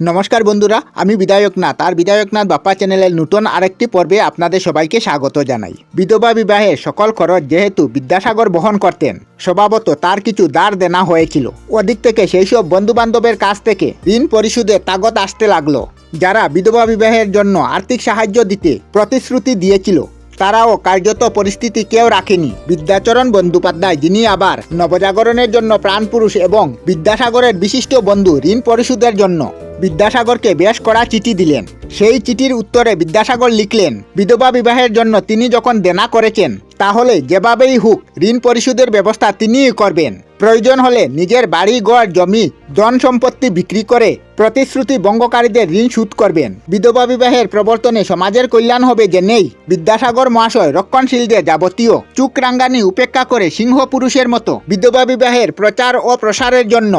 নমস্কার বন্ধুরা, আমি বিধায়ক বিধায়কনাথ। আর বিধায়কনাথ বাপ্পা চ্যানেলের নতুন আরেকটি পর্বে আপনাদের সবাইকে স্বাগত জানাই। বিধবা বিবাহে সকল খরচ যেহেতু বিদ্যাসাগর বহন করতেন, স্বভাবত তার কিছু দাঁড় দেনা হয়েছিল। ওদিক থেকে সেই সব বন্ধু বান্ধবের কাছ থেকে ঋণ পরিশোধের তাগত আসতে লাগল। যারা বিধবা বিবাহের জন্য আর্থিক সাহায্য দিতে প্রতিশ্রুতি দিয়েছিল তারাও কার্যত পরিস্থিতি কেউ রাখেনি। বিদ্যাচরণ বন্দ্যোপাধ্যায়, যিনি আবার নবজাগরণের জন্য প্রাণপুরুষ এবং বিদ্যাসাগরের বিশিষ্ট বন্ধু ঋণ পরিশোধের জন্য বিদ্যাসাগরকে বেশ করা চিঠি দিলেন। সেই চিঠির উত্তরে বিদ্যাসাগর লিখলেন, বিধবা বিবাহের জন্য তিনি যখন দেনা করেছেন তাহলে যেভাবেই হোক, ঋণ পরিশোধের ব্যবস্থা তিনিই করবেন। প্রয়োজন হলে নিজের বাড়ি, ঘর, জমি ধন সম্পত্তি বিক্রি করে প্রতিশ্রুতি বঙ্গকারীদের ঋণ শোধ করবেন। বিধবা বিবাহের প্রবর্তনে সমাজের কল্যাণ হবে যে নেই, বিদ্যাসাগর মহাশয় রক্ষণশীলদের যাবতীয় চুক রাঙ্গানি উপেক্ষা করে সিংহ পুরুষের মতো বিধবা বিবাহের প্রচার ও প্রসারের জন্য।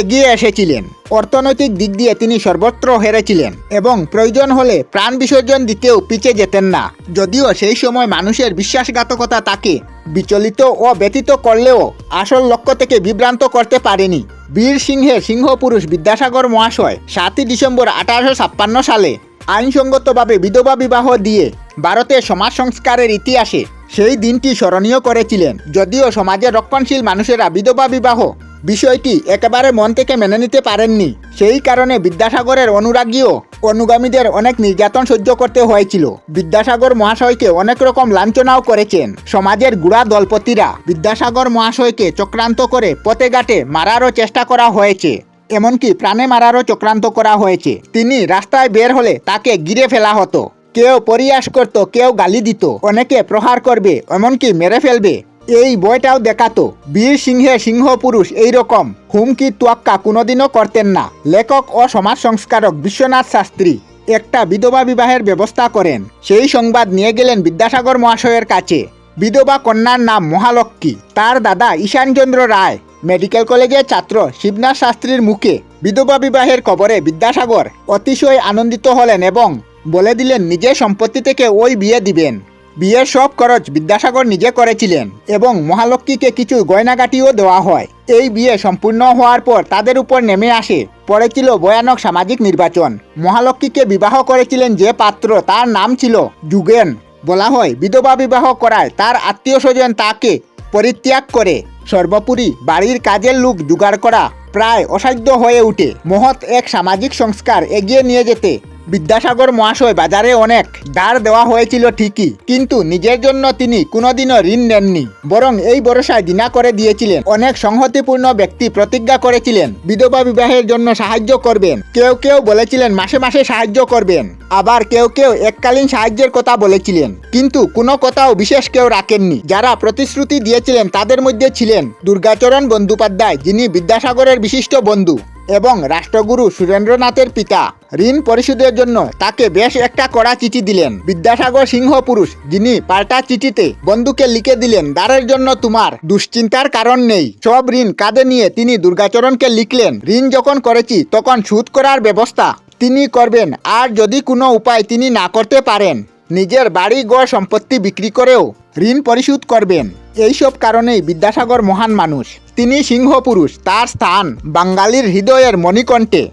এগিয়ে এসেছিলেন। অর্থনৈতিক দিক দিয়ে তিনি সর্বত্র হেরেছিলেন এবং প্রয়োজন হলে প্রাণ বিসর্জন দিতেও পিছে যেতেন না। যদিও সেই সময় মানুষের বিশ্বাসঘাতকতা তাকে বিচলিত ও ব্যতীত করলেও আসল লক্ষ্য থেকে বিভ্রান্ত করতে পারেনি। বীর সিংহের সিংহপুরুষ বিদ্যাসাগর মহাশয় সাতই ডিসেম্বর আঠারোশো ছাপ্পান্ন সালে আইনসঙ্গতভাবে বিধবা বিবাহ দিয়ে ভারতের সমাজ সংস্কারের ইতিহাসে সেই দিনটি স্মরণীয় করেছিলেন। যদিও সমাজের রক্ষণশীল মানুষেরা বিধবা বিবাহ বিষয়টি একেবারে মন থেকে মেনে নিতে পারেননি। সেই কারণে বিদ্যাসাগরের অনুরাগীও অনুগামীদের অনেক নির্যাতন সহ্য করতে হয়েছিল। বিদ্যাসাগর মহাশয়কে অনেক রকম লাঞ্ছনাও করেছেন। সমাজের গুড়া দলপতিরা বিদ্যাসাগর মহাশয়কে চক্রান্ত করে পথে ঘাটে মারারও চেষ্টা করা হয়েছে। এমনকি প্রাণে মারারও চক্রান্ত করা হয়েছে। তিনি রাস্তায় বের হলে তাকে গিরে ফেলা হতো। কেউ পরিহাস করত, কেউ গালি দিত। অনেকে প্রহার করবে, এমনকি মেরে ফেলবে। এই বইটাও দেখাতো, বীর সিংহে সিংহ পুরুষ এইরকম, হুমকি তোয়াক্কা কোনোদিনও করতেন না। লেখক ও সমাজ সংস্কারক বিশ্বনাথ শাস্ত্রী একটা বিধবা বিবাহের ব্যবস্থা করেন। সেই সংবাদ নিয়ে গেলেন বিদ্যাসাগর মহাশয়ের কাছে। বিধবা কন্যার নাম মহালক্ষ্মী, তার দাদা ঈশানচন্দ্র রায়। মেডিকেল কলেজের ছাত্র শিবনাথ শাস্ত্রীর মুখে বিধবা বিবাহের খবরে বিদ্যাসাগর অতিশয় আনন্দিত হলেন এবং বলে দিলেন, নিজের সম্পত্তি থেকে ওই বিয়ে দিবেন। বিয়ের সব খরচ বিদ্যাসাগর নিজে করেছিলেন এবং মহালক্ষ্মীকে কিছু গয়নাগাটিও দেওয়া হয়। এই বিয়ে সম্পূর্ণ হওয়ার পর তাদের উপর নেমে আসে। পড়েছিল ভয়ানক সামাজিক নির্বাচন। মহালক্ষ্মীকে বিবাহ করেছিলেন যে পাত্র তার নাম ছিল যুগেন। বলা হয় বিধবা বিবাহ করায় তার আত্মীয় স্বজন তাকে পরিত্যাগ করে। সর্বোপরি বাড়ির কাজের লোক জোগাড় করা প্রায় অসাধ্য হয়ে ওঠে। মহৎ এক সামাজিক সংস্কার এগিয়ে নিয়ে যেতে বিদ্যাসাগর মহাশয় বাজারে অনেক ধার দেওয়া হয়েছিল ঠিকই, কিন্তু নিজের জন্য তিনি কোনোদিনও ঋণ নেননি, বরং এই ভরসায় দিনা করে দিয়েছিলেন। অনেক সংহতিপূর্ণ ব্যক্তি প্রতিজ্ঞা করেছিলেন, বিধবা বিবাহের জন্য সাহায্য করবেন, কেউ কেউ বলেছিলেন মাসে মাসে সাহায্য করবেন, আবার কেউ কেউ এককালীন সাহায্যের কথা বলেছিলেন, কিন্তু কোনো কথাও বিশেষ কেউ রাখেননি। যারা প্রতিশ্রুতি দিয়েছিলেন তাদের মধ্যে ছিলেন দুর্গাচরণ বন্দ্যোপাধ্যায়, যিনি বিদ্যাসাগরের বিশিষ্ট বন্ধু, এবং রাষ্ট্রগুরু সুরেন্দ্রনাথের পিতা। ঋণ পরিশোধের জন্য তাকে বেশ একটা কড়া চিঠি দিলেন। বিদ্যাসাগর সিংহ পুরুষ, যিনি পাল্টা চিঠিতে বন্ধুকে লিখে দিলেন, দ্বারের জন্য তোমার দুশ্চিন্তার কারণ নেই। সব ঋণ কাঁধে নিয়ে তিনি দুর্গাচরণকে লিখলেন। ঋণ যখন করেছি, তখন সুদ করার ব্যবস্থা তিনি করবেন। আর যদি কোনো উপায় তিনি না করতে পারেন, নিজের বাড়ি গড় সম্পত্তি বিক্রি করেও ঋণ পরিশোধ করবেন। এইসব কারণেই বিদ্যাসাগর মহান মানুষ। তিনি সিংহ পুরুষ, তার স্থান বাঙালির হৃদয়ের মণিকণ্ঠে।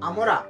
আমরা